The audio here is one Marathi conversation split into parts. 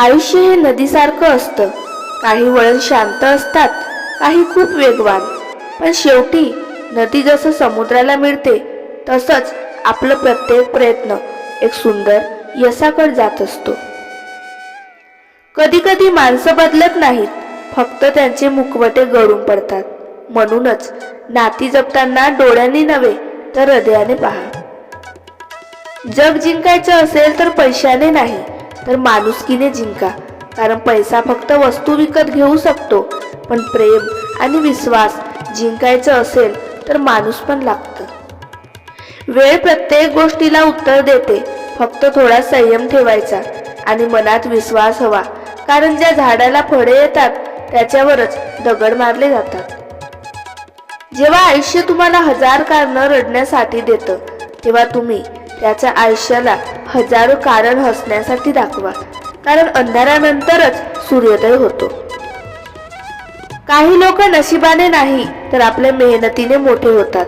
आयुष्य हे नदीसारखं असतं. काही वळण शांत असतात काही खूप वेगवान. पण शेवटी नदी जसं समुद्राला मिळते तसंच आपलं प्रत्येक प्रयत्न एक सुंदर यशाकडे जात असतो. कधी कधी माणसं बदलत नाहीत फक्त त्यांचे मुखवटे गळून पडतात. म्हणूनच नाती जपताना डोळ्यांनी नव्हे तर हृदयाने पहा. जग जिंकायचं असेल तर पैशाने नाही तर माणुसकीने जिंका. कारण पैसा फक्त वस्तू विकत घेऊ शकतो. पण प्रेम आणि विश्वास जिंकायचं असेल तर माणूस पण लागतं. वेळ प्रत्येक गोष्टीला उत्तर देते. फक्त थोडा संयम ठेवायचा आणि मनात विश्वास हवा. कारण ज्या झाडाला फळे येतात त्याच्यावरच दगड मारले जातात. जेव्हा आयुष्य तुम्हाला हजार कारणं रडण्यासाठी देतं तेव्हा तुम्ही त्याच्या आयुष्याला हजारो कारण हसण्यासाठी दाखवा. कारण अंधारानंतरच सूर्योदय होतो. काही लोक नशिबाने नाही तर आपल्या मेहनतीने मोठे होतात.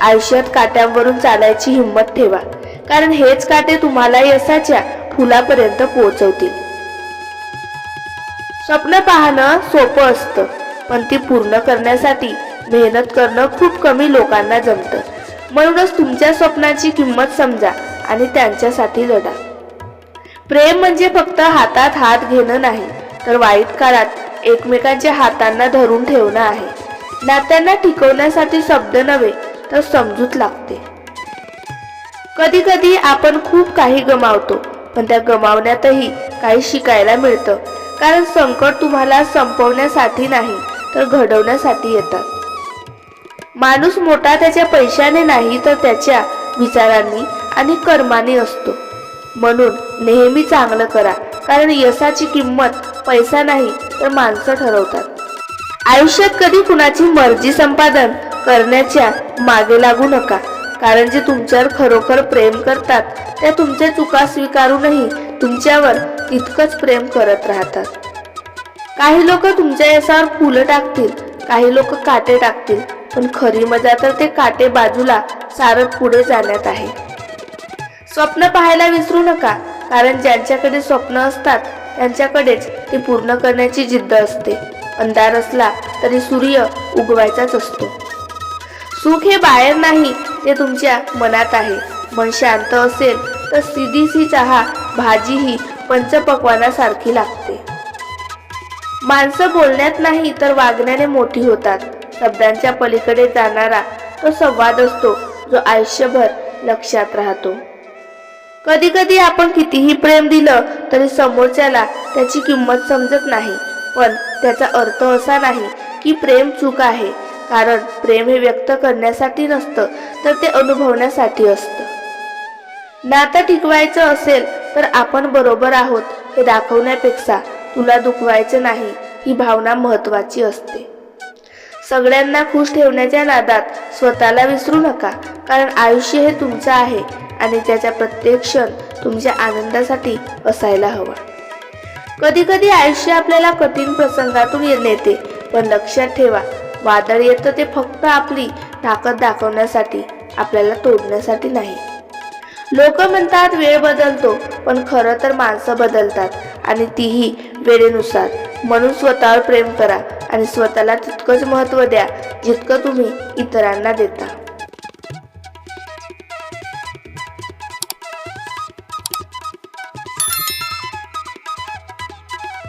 आयुष्यात काट्यांवरून चालायची हिंमत ठेवा. कारण हेच काटे तुम्हाला यशाच्या फुलापर्यंत पोहोचवतील. स्वप्न पाहणं सोपं असतं पण ती पूर्ण करण्यासाठी मेहनत करणं खूप कमी लोकांना जमतं. म्हणूनच तुमच्या स्वप्नाची किंमत समजा आणि त्यांच्यासाठी लढा. प्रेम म्हणजे फक्त हातात हात घेणं नाही तर वाईट काळात एकमेकांच्या हातांना धरून ठेवणं आहे. नात्यांना टिकवण्यासाठी शब्द नव्हे तर समजूत लागते. कधी कधी आपण खूप काही गमावतो पण त्या गमावण्यातही काही शिकायला मिळतं. कारण संकट तुम्हाला संपवण्यासाठी नाही तर घडवण्यासाठी येतात माणूस मोठा त्याच्या पैशाने नाही तर त्याच्या विचारांनी आणि कर्माने असतो. म्हणून नेहमी चांगलं करा कारण यशाची किंमत पैसा नाही तर माणसं ठरवतात. आयुष्यात कधी कुणाची मर्जी संपादन करण्याच्या मागे लागू नका कारण जे तुमच्यावर खरोखर प्रेम करतात त्या तुमच्या चुका स्वीकारूनही तुमच्यावर तितकंच प्रेम करत राहतात. काही लोक तुमच्या यशावर फुलं टाकतील काही लोक काटे टाकतील पण खरी मजा तर ते काटे बाजूला सारत पुढे जाण्यात आहे. स्वप्न पाहायला विसरू नका कारण ज्यांच्याकडे स्वप्न असतात त्यांच्याकडेच ते पूर्ण करण्याची जिद्द असते. अंधार असला तरी सूर्य उगवायचाच असतो. सुख हे बाहेर नाही ते तुमच्या मनात आहे. मन शांत असेल तर सीधीसी चहा भाजी ही पंचपक्वानासारखी लागते. माणसं बोलण्यात नाही तर वागण्याने मोठी होतात. शब्दांच्या पलीकडे जाणारा तो संवाद असतो जो आयुष्यभर लक्षात राहतो. कधी कधी आपण कितीही प्रेम दिलं तरी समोरच्याला त्याची किंमत समजत नाही पण त्याचा अर्थ असा नाही की प्रेम चूक आहे कारण प्रेम हे व्यक्त करण्यासाठी नसतं तर ते अनुभवण्यासाठी असतं. नातं टिकवायचं असेल तर आपण बरोबर आहोत हे दाखवण्यापेक्षा तुला दुखवायचं नाही ही भावना महत्वाची असते. सगळ्यांना खुश ठेवण्याच्या नादात स्वतःला विसरू नका. कारण आयुष्य हे तुमचं आहे आणि त्याचा प्रत्येक क्षण तुमच्या आनंदासाठी असायला हवा. कधी कधी आयुष्य आपल्याला कठीण प्रसंगातून नेते पण लक्षात ठेवा वादळ येतं ते फक्त आपली ताकद दाखवण्यासाठी आपल्याला तोडण्यासाठी नाही. लोक म्हणतात वेळ बदलतो पण खरं तर माणसं बदलतात आणि तीही वेळेनुसार. म्हणून स्वतःवर प्रेम करा. आणि स्वतःला तितकंच महत्त्व द्या जितकं तुम्ही इतरांना देता.